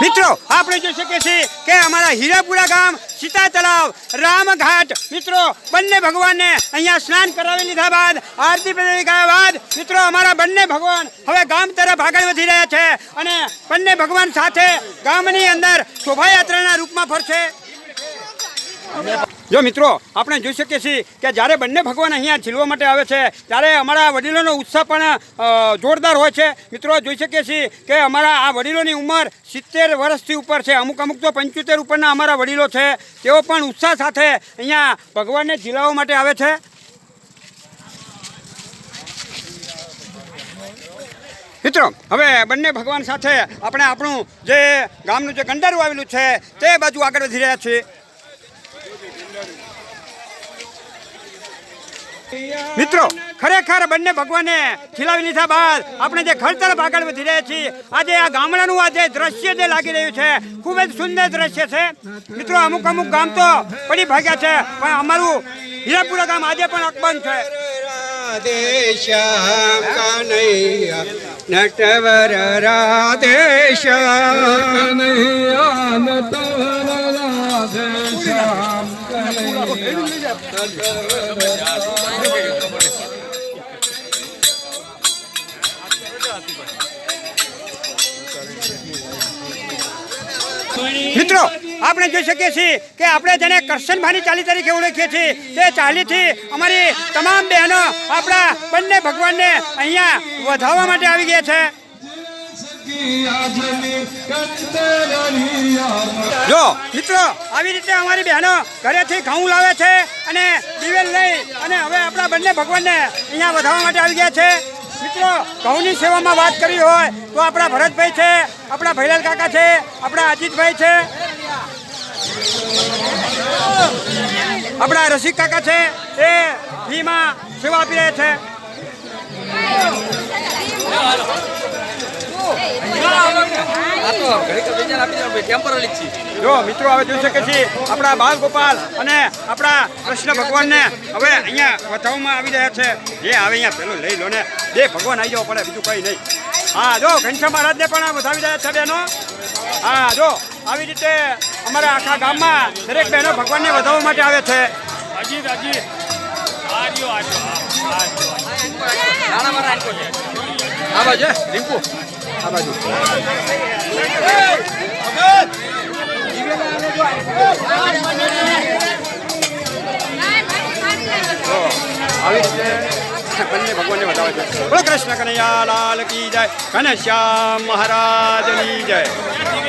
મિત્રો, આપણે જોઈ શકીએ છીએ કે અમારા હીરાપુરા ગામ સીતા તળાવ રામઘાટ, મિત્રો, બંને ભગવાનને અહીંયા સ્નાન કરાવી લીધા બાદ, આરતી કર્યા બાદ, મિત્રો, અમારા બંને ભગવાન હવે ગામ તરફ આગળ વધી રહ્યા છે અને બંને ભગવાન સાથે ગામની અંદર શોભાયાત્રાના રૂપમાં ફરશે. જો મિત્રો, આપણે જોઈ શકીએ છીએ કે જ્યારે બંને ભગવાન અહીંયા ઝીલવા માટે આવે છે, ત્યારે અમારા વડીલોનો ઉત્સાહ પણ જોરદાર હોય છે. મિત્રો, જોઈ શકીએ છીએ કે અમારા આ વડીલોની ઉંમર સિત્તેર વર્ષથી ઉપર છે. અમુક અમુક તો પંચોતેર ઉપરના અમારા વડીલો છે. તેઓ પણ ઉત્સાહ સાથે અહીંયા ભગવાનને ઝીલાવવા માટે આવે છે. મિત્રો, હવે બંને ભગવાન સાથે આપણે આપણું જે ગામનું જે ગંડારું આવેલું છે, તે બાજુ આગળ વધી રહ્યા છીએ. મિત્રો, ખરેખર બંને ભગવાને ખીલાવી લીધા બાદ આપણે જે ઘર તરફ આગળ વધી રહ્યા છીએ, આજે આ ગામડાનું આ જે દ્રશ્ય જે લાગી રહ્યું છે, ખૂબ જ સુંદર દ્રશ્ય છે. મિત્રો, અમુક અમુક ગામ તો પડી ભાગ્યા છે, પણ અમારું હીરાપુરા ગામ આજે પણ અકબંધ છે. નટવર રાધે શ્યામ. મિત્રો, આપણે જોઈ શકીએ છીએ કે આપણે જેને કરશનભાઈની ચાલી તરીકે ઓળખીએ છીએ, તે ચાલીથી અમારી તમામ બહેનો આપણા બંને ભગવાનને અહીંયા વધાવવા માટે આવી ગયા છે. જો મિત્રો. આવી રીતે અમારી બહેનો ઘરેથી ઘઉં લાવે છે અને દિવેલ લઈ અને હવે આપણા બંને ભગવાનને અહીંયા વધારવા માટે આવી ગયા છે. મિત્રો ઘઉંની સેવામાં વાત કરવી હોય તો આપણા ભરતભાઈ છે આપણા ભૈલાલ કાકા છે આપણા અજીતભાઈ છે આપણા રસિક કાકા છે એ ફીમાં સેવા આપી રહ્યા છે. જો મિત્રો હવે જોઈ શકે છે આપણા બાલ ગોપાલ અને આપણા કૃષ્ણ ભગવાનને હવે અહીંયા વધાવવામાં આવી રહ્યા છે. જે હવે અહીંયા પેલું લઈ લો ને. બે ભગવાન આવી જવો પડે બીજું કંઈ નહીં. હા જો ઘનશ્યામ મહારાજને પણ વધાવી રહ્યા છે બહેનો. હા જો આવી રીતે અમારા આખા ગામમાં દરેક બહેનો ભગવાનને વધાવવા માટે આવે છે. અજીત અજીત આર્યો આર્યો આ બાજુ રીંકુ આ બાજુ આવી રીતે ભગવાનને વધાવે છે કૃષ્ણ કનૈયા લાલ કી જય, ઘનશ્યામ મહારાજની જય.